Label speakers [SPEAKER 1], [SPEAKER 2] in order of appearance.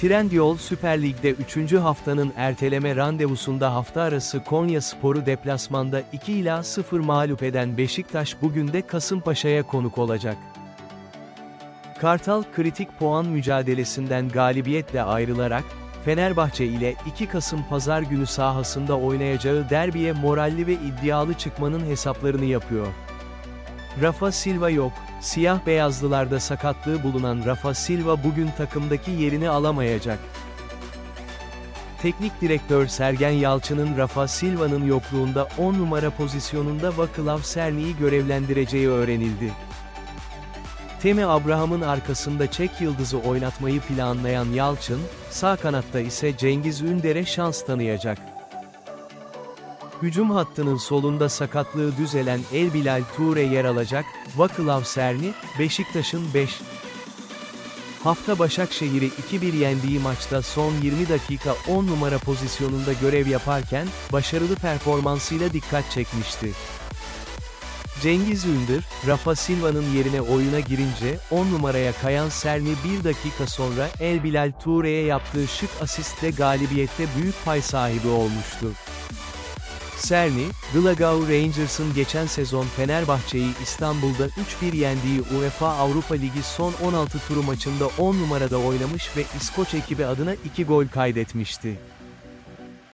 [SPEAKER 1] Trendyol Süper Lig'de 3. haftanın erteleme randevusunda hafta arası Konya Sporu deplasmanda 2 ila 0 mağlup eden Beşiktaş bugün de Kasımpaşa'ya konuk olacak. Kartal kritik puan mücadelesinden galibiyetle ayrılarak, Fenerbahçe ile 2 Kasım Pazar günü sahasında oynayacağı derbiye moralli ve iddialı çıkmanın hesaplarını yapıyor. Rafa Silva yok, siyah beyazlılarda sakatlığı bulunan Rafa Silva bugün takımdaki yerini alamayacak. Teknik direktör Sergen Yalçın'ın Rafa Silva'nın yokluğunda 10 numara pozisyonunda Vaklav Serni'yi görevlendireceği öğrenildi. Temi Abraham'ın arkasında Çek yıldızı oynatmayı planlayan Yalçın, sağ kanatta ise Cengiz Ünder'e şans tanıyacak. Hücum hattının solunda sakatlığı düzelen El Bilal Toure yer alacak, Vaklav Serni, Beşiktaş'ın 5. Hafta Başakşehir'i 2-1 yendiği maçta son 20 dakika 10 numara pozisyonunda görev yaparken, başarılı performansıyla dikkat çekmişti. Cengiz Ündür, Rafa Silva'nın yerine oyuna girince, 10 numaraya kayan Serni bir dakika sonra El Bilal Toure'ye yaptığı şık asistle galibiyette büyük pay sahibi olmuştu. Serni, Glasgow Rangers'ın geçen sezon Fenerbahçe'yi İstanbul'da 3-1 yendiği UEFA Avrupa Ligi son 16 turu maçında 10 numarada oynamış ve İskoç ekibi adına 2 gol kaydetmişti.